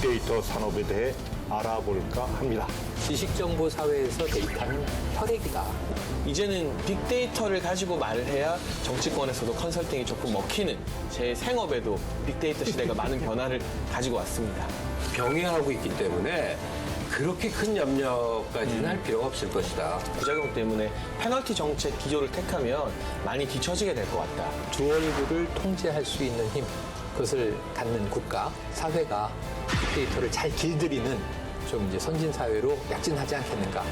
빅데이터 산업에 대해 알아볼까 합니다. 지식정보 사회에서 데이터는 혈액이다. 이제는 빅데이터를 가지고 말을 해야 정치권에서도 컨설팅이 조금 먹히는 제 생업에도 빅데이터 시대가 많은 변화를 가지고 왔습니다. 병행하고 있기 때문에 그렇게 큰 염려까지는 할 필요가 없을 것이다. 부작용 때문에 페널티 정책 기조를 택하면 많이 뒤처지게 될 것 같다. 주얼부를 통제할 수 있는 힘, 그것을 갖는 국가, 사회가 빅데이터를 잘 길들이는 좀 이제 선진 사회로 약진하지 않겠는가.